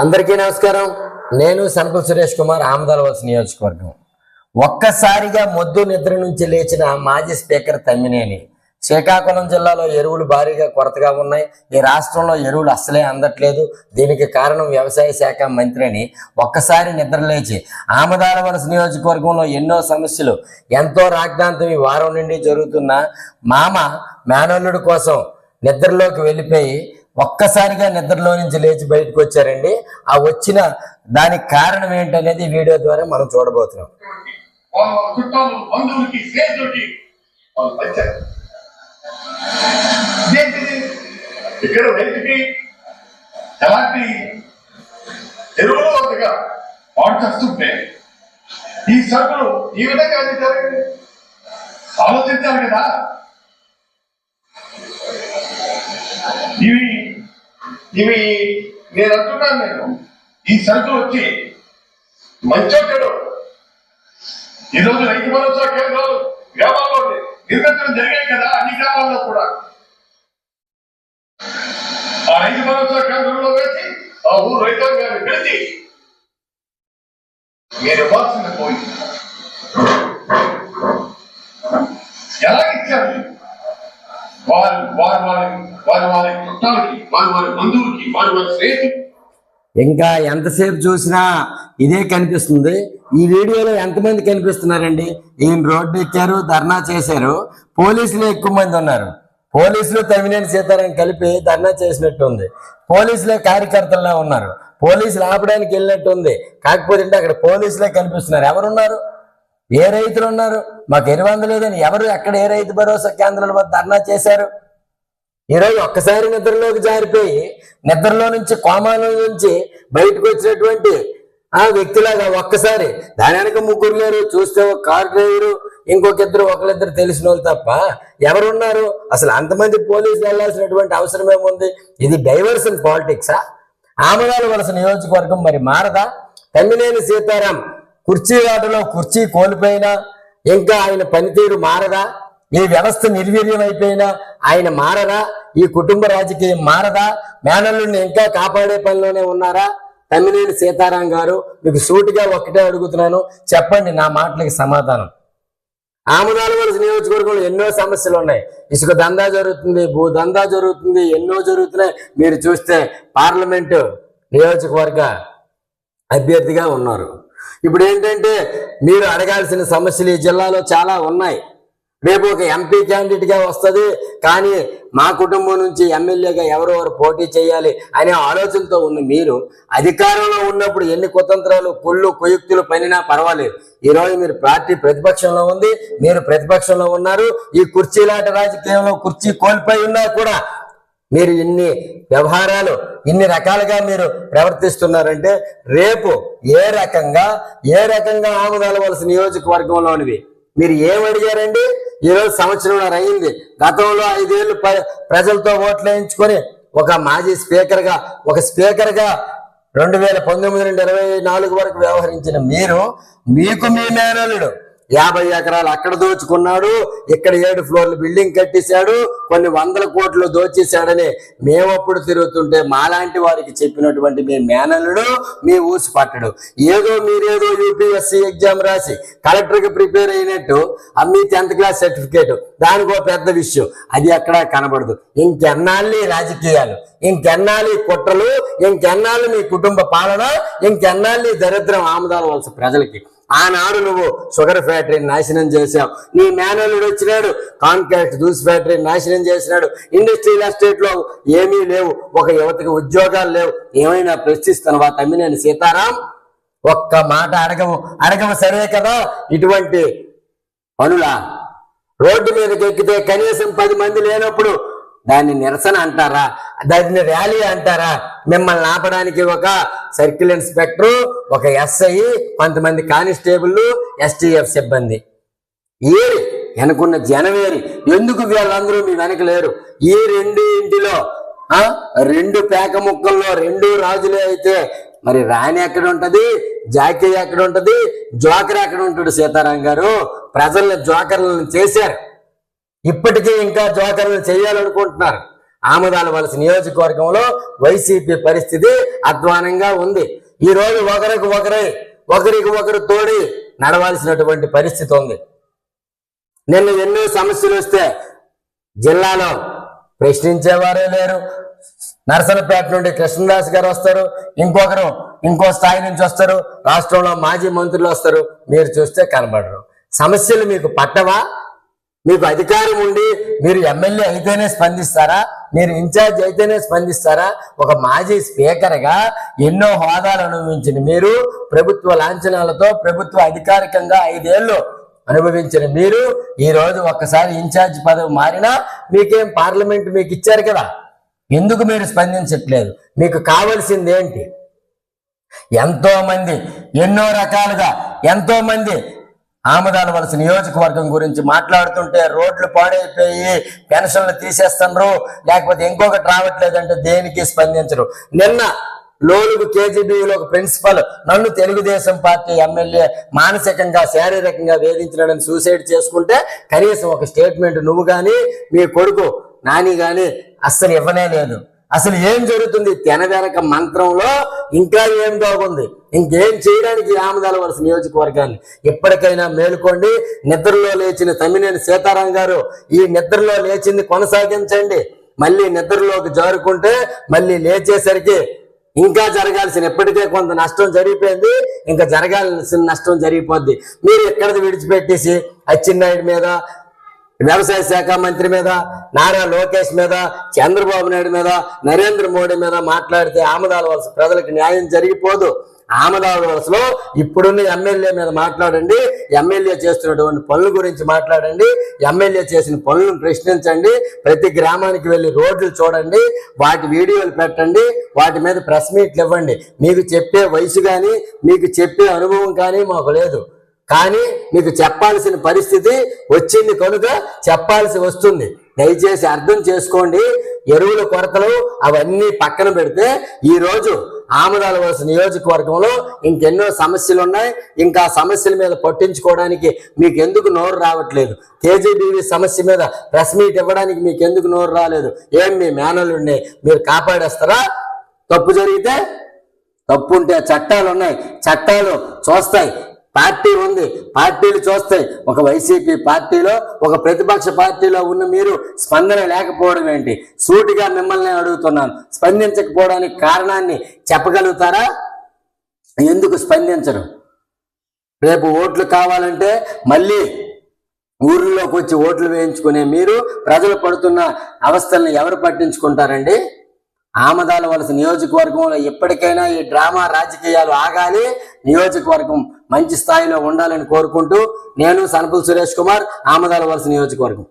అందరికీ నమస్కారం. నేను సంకుల్ సురేష్ కుమార్ ఆమదాలవలస నియోజకవర్గం. ఒక్కసారిగా మొద్దు నిద్ర నుంచి లేచిన మాజీ స్పీకర్ తమ్మినేని. శ్రీకాకుళం జిల్లాలో ఎరువులు భారీగా కొరతగా ఉన్నాయి. ఈ రాష్ట్రంలో ఎరువులు అస్సలే అందట్లేదు. దీనికి కారణం వ్యవసాయ శాఖ మంత్రి అని ఒక్కసారి నిద్రలేచి ఆమదాలవలస నియోజకవర్గంలో ఎన్నో సమస్యలు ఎంతో రాగ్దాంతం ఈ వారం నుండి జరుగుతున్న మామ మేనల్లుడు కోసం నిద్రలోకి వెళ్ళిపోయి ఒక్కసారిగా నిద్రలో నుంచి లేచి బయటకు వచ్చారండి. ఆ వచ్చిన దానికి కారణం ఏంటనేది వీడియో ద్వారా మనం చూడబోతున్నాం. ఇక్కడ ఎలాంటి ఎరువులు వద్దగా ఈ సరుకులు ఈ విధంగా ఆలోచించాలి కదా. ఇవి నేను అంటున్నాను నేను. ఈ సంఖ్య వచ్చి మంచో చెడు. ఈరోజు రైతు భరోసా కేంద్రాలు గ్రామాల్లో నిర్మించడం జరిగాయి కదా అన్ని గ్రామాల్లో కూడా. ఆ రైతు భరోసా కేంద్రంలో వేసి ఆ ఊరు రైతాంగాన్ని పిలిచి మీరు ఇవ్వాల్సింది పోయింది ఎలా ఇచ్చారు? వారి వారి వారి వారి వారి చుట్టాలకి వారి వారి బంధువులకి వారి వారి స్నేహితులకి. ఇంకా ఎంతసేపు చూసినా ఇదే కనిపిస్తుంది. ఈ వీడియోలో ఎంతమంది కనిపిస్తున్నారండి? ఈయన రోడ్డు ఎక్కారు ధర్నా చేశారు పోలీసులు ఎక్కువ మంది ఉన్నారు. పోలీసులు తమ్మినేని సీతారాం కలిపి ధర్నా చేసినట్టు ఉంది. పోలీసులే కార్యకర్తల్లో ఉన్నారు. పోలీసులు ఆపడానికి వెళ్ళినట్టు ఉంది. కాకపోతే అక్కడ పోలీసులే కనిపిస్తున్నారు. ఎవరున్నారు? ఏ రైతులు ఉన్నారు? మాకు ఎరువు అందలేదని ఎవరు ఎక్కడ ఏ రైతు భరోసా కేంద్రాల వద్ద ధర్నా చేశారు? ఈరోజు ఒక్కసారి నిద్రలోకి జారిపోయి నిద్రలో నుంచి కోమాలో నుంచి బయటకు వచ్చినటువంటి ఆ వ్యక్తిలాగా ఒక్కసారి దాని వెనక ముగ్గురు లేరు చూస్తే ఒక కార్ డ్రైవరు ఇంకొక ఇద్దరు ఒకరిద్దరు తెలిసిన వాళ్ళు తప్ప ఎవరున్నారు? అసలు అంతమంది పోలీసులు వెళ్ళాల్సినటువంటి అవసరం ఏముంది? ఇది డైవర్సన్ పాలిటిక్సా? ఆమదాల వలస నియోజకవర్గం మరి మారదా? తమ్మినేని సీతారాం కుర్చీ ఆటలో కుర్చీ కోల్పోయినా ఇంకా ఆయన పనితీరు మారదా? ఈ వ్యవస్థ నిర్వీర్యమైపోయినా ఆయన మారదా? ఈ కుటుంబ రాజకీయం మారదా? మేనల్లుని ఇంకా కాపాడే పనిలోనే ఉన్నారా? తమ్మినేని సీతారాం గారు మీకు సూటిగా ఒక్కటే అడుగుతున్నాను. చెప్పండి నా మాటలకి సమాధానం. ఆముదాల వలస నియోజకవర్గంలో ఎన్నో సమస్యలు ఉన్నాయి. ఇసుక దందా జరుగుతుంది భూ దందా జరుగుతుంది ఎన్నో జరుగుతున్నాయి. మీరు చూస్తే పార్లమెంటు నియోజకవర్గ అభ్యర్థిగా ఉన్నారు. ఇప్పుడు ఏంటంటే మీరు అడగాల్సిన సమస్యలు ఈ జిల్లాలో చాలా ఉన్నాయి. రేపు ఒక ఎంపీ క్యాండిడేట్గా వస్తుంది కానీ మా కుటుంబం నుంచి ఎమ్మెల్యేగా ఎవరెవరు పోటీ చేయాలి అనే ఆలోచనతో ఉన్న మీరు అధికారంలో ఉన్నప్పుడు ఎన్ని కుతంత్రాలు కుళ్ళు కుయుక్తులు పనినా పర్వాలేదు. ఈరోజు మీరు పార్టీ ప్రతిపక్షంలో ఉంది మీరు ప్రతిపక్షంలో ఉన్నారు ఈ కుర్చీలాట రాజకీయంలో కుర్చీ కోల్పోయి ఉన్నా కూడా మీరు ఇన్ని వ్యవహారాలు ఇన్ని రకాలుగా మీరు ప్రవర్తిస్తున్నారంటే రేపు ఏ రకంగా ఏ రకంగా ఆమదాలవలసిన నియోజకవర్గంలోనివి? మీరు ఏమడిగారండి అడిగారండి? ఈరోజు సంవత్సరం అయింది. గతంలో ఐదేళ్ళు ప- ప్రజలతో ఓట్లు వేయించుకొని ఒక మాజీ స్పీకర్గా ఒక స్పీకర్గా రెండు వేల పంతొమ్మిది నుండి ఇరవై నాలుగు వరకు వ్యవహరించిన మీరు మీకు మీ మేనలుడు యాభై ఎకరాలు అక్కడ దోచుకున్నాడు ఇక్కడ ఏడు ఫ్లోర్లు బిల్డింగ్ కట్టేశాడు కొన్ని వందల కోట్లు దోచేశాడని మేమప్పుడు తిరుగుతుంటే మాలాంటి వారికి చెప్పినటువంటి మీ మేనల్లుడు మీ ఊసి పట్టడు. ఏదో మీరేదో యూపీఎస్సీ ఎగ్జామ్ రాసి కలెక్టర్కి ప్రిపేర్ అయినట్టు అమ్మీ టెన్త్ క్లాస్ సర్టిఫికేట్. దానికి పెద్ద విషయం అది ఎక్కడా కనబడదు. ఇంకెన్నాళ్ళు రాజకీయాలు? ఇంకెన్నాళ్ళు కుట్రలు? ఇంకెన్నాళ్ళు మీ కుటుంబ పాలన? ఇంకెన్నాళ్ళు దరిద్రం ఆమదాల వలస ప్రజలకి? ఆనాడు నువ్వు షుగర్ ఫ్యాక్టరీని నాశనం చేశావు. నీ మేనల్లుడు వచ్చినాడు కాంట్రాక్ట్ జ్యూస్ ఫ్యాక్టరీని నాశనం చేసినాడు. ఇండస్ట్రియల్ ఎస్టేట్లో ఏమీ లేవు ఒక యువతకి ఉద్యోగాలు లేవు. ఏమైనా ప్రశ్నిస్తున్నావా తమ్మినేని సీతారాం? ఒక్క మాట అడగవు అడగవు సరే కదా? ఇటువంటి పనులా? రోడ్డు మీదకి ఎక్కితే కనీసం పది మంది లేనప్పుడు దాన్ని నిరసన అంటారా? దాన్ని ర్యాలీ అంటారా? మిమ్మల్ని ఆపడానికి ఒక సర్కిల్ ఇన్స్పెక్టర్ ఒక ఎస్ఐ కొంతమంది కానిస్టేబుల్ ఎస్టీఎఫ్ సిబ్బంది. ఏరి వెనకున్న జనవేరి ఎందుకు వీళ్ళందరూ మీ వెనక లేరు? ఈ రెండు ఇంటిలో ఆ రెండు పేక ముక్కల్లో రెండు రాజులే అయితే మరి రాణి ఎక్కడ ఉంటది? జాకీ ఎక్కడ ఉంటది? జోకర్ ఎక్కడ ఉంటాడు సీతారాం గారు? ప్రజల్ని జోకర్లను చేశారు. ఇప్పటికీ ఇంకా జోకర్లు చేయాలనుకుంటున్నారు. ఆమదాల వలస నియోజకవర్గంలో వైసీపీ పరిస్థితి అధ్వానంగా ఉంది. ఈ రోజు ఒకరికి ఒకరై ఒకరికి ఒకరు తోడి నడవాల్సినటువంటి పరిస్థితి ఉంది. నిన్న ఎన్నో సమస్యలు వస్తే జిల్లాలో ప్రశ్నించేవారే లేరు. నరసనపేట నుండి కృష్ణదాస్ గారు వస్తారు ఇంకొకరు ఇంకో స్థాయి నుంచి వస్తారు రాష్ట్రంలో మాజీ మంత్రులు వస్తారు మీరు చూస్తే కనబడరు. సమస్యలు మీకు పట్టవా? మీకు అధికారం ఉండి మీరు ఎమ్మెల్యే అయితేనే స్పందిస్తారా? మీరు ఇన్ఛార్జ్ అయితేనే స్పందిస్తారా? ఒక మాజీ స్పీకర్గా ఎన్నో హోదాలు అనుభవించిన మీరు ప్రభుత్వ లాంఛనాలతో ప్రభుత్వ అధికారికంగా ఐదేళ్ళు అనుభవించిన మీరు ఈ రోజు ఒక్కసారి ఇన్ఛార్జ్ పదవి మారినా మీకేం పార్లమెంట్ మీకు ఇచ్చారు కదా? ఎందుకు మీరు స్పందించట్లేదు? మీకు కావలసింది ఏంటి ఎంతో మంది ఎన్నో రకాలుగా ఎంతో మంది ఆమదాల వలస నియోజకవర్గం గురించి మాట్లాడుతుంటే రోడ్లు పాడైపోయి పెన్షన్లు తీసేస్తున్నారు లేకపోతే ఇంకొకటి రావట్లేదంటే దేనికి స్పందించరు. నిన్న లోలుగు కేజీబీలో ఒక ప్రిన్సిపల్ నన్ను తెలుగుదేశం పార్టీ ఎమ్మెల్యే మానసికంగా శారీరకంగా వేధించడానికి సూసైడ్ చేసుకుంటే కనీసం ఒక స్టేట్మెంట్ నువ్వు కానీ మీ కొడుకు నాని కానీ అస్సలు ఇవ్వనే లేదు. అసలు ఏం జరుగుతుంది? తెనవెనక మంత్రంలో ఇంకా ఏం దోగుంది ఇంకేం చేయడానికి ఆమదాల వలస నియోజకవర్గాన్ని? ఎప్పటికైనా మేలుకోండి. నిద్రలో లేచిన తమ్మినేని సీతారాం గారు ఈ నిద్రలో లేచింది కొనసాగించండి. మళ్ళీ నిద్రలోకి జారుకుంటే మళ్ళీ లేచేసరికి ఇంకా జరగాల్సిన ఎప్పటికే కొంత నష్టం జరిగిపోయింది. ఇంకా జరగాల్సిన నష్టం జరిగిపోద్ది. మీరు ఎక్కడిది విడిచిపెట్టేసి అచ్చెన్నాయుడు మీద వ్యవసాయ శాఖ మంత్రి మీద నారా లోకేష్ మీద చంద్రబాబు నాయుడు మీద నరేంద్ర మోడీ మీద మాట్లాడితే ఆమదాల వలస ప్రజలకు న్యాయం జరిగిపోదు. ఆమదాల వలసలో ఇప్పుడున్న ఎమ్మెల్యే మీద మాట్లాడండి ఎమ్మెల్యే చేస్తున్నటువంటి పనుల గురించి మాట్లాడండి ఎమ్మెల్యే చేసిన పనులను ప్రశ్నించండి ప్రతి గ్రామానికి వెళ్ళి రోడ్లు చూడండి వాటి వీడియోలు పెట్టండి వాటి మీద ప్రెస్ మీట్లు ఇవ్వండి. మీకు చెప్పే వయసు కానీ మీకు చెప్పే అనుభవం కానీ మాకు లేదు. కానీ మీకు చెప్పాల్సిన పరిస్థితి వచ్చింది కనుక చెప్పాల్సి వస్తుంది. దయచేసి అర్థం చేసుకోండి. ఎరువుల కొరతలు అవన్నీ పక్కన పెడితే ఈ రోజు ఆమదాల వలస నియోజకవర్గంలో ఇంకెన్నో సమస్యలు ఉన్నాయి. ఇంకా సమస్యల మీద పట్టించుకోవడానికి మీకు ఎందుకు నోరు రావట్లేదు? కేజీబీవీ సమస్య మీద ప్రెస్ మీట్ ఇవ్వడానికి మీకు ఎందుకు నోరు రాలేదు? ఏం మీ మేనలు మీరు కాపాడేస్తారా? తప్పు జరిగితే తప్పు ఉంటే చట్టాలు ఉన్నాయి. చట్టాలు చూస్తాయి. పార్టీ ఉంది. పార్టీలు చూస్తాయి. ఒక వైసీపీ పార్టీలో ఒక ప్రతిపక్ష పార్టీలో ఉన్న మీరు స్పందన లేకపోవడం ఏంటి? సూటిగా మిమ్మల్ని అడుగుతున్నాను. స్పందించకపోవడానికి కారణాన్ని చెప్పగలుగుతారా? ఎందుకు స్పందించరు? రేపు ఓట్లు కావాలంటే మళ్ళీ ఊర్లోకి వచ్చి ఓట్లు వేయించుకునే మీరు ప్రజలు పడుతున్న అవస్థలను ఎవరు పట్టించుకుంటారండి? ఆమదాల వలస నియోజకవర్గంలో ఎప్పటికైనా ఈ డ్రామా రాజకీయాలు ఆగాలి. నియోజకవర్గం మంచి స్థాయిలో ఉండాలని కోరుకుంటూ నేను సనపుల సురేష్ కుమార్ ఆమదాల వలస నియోజకవర్గం.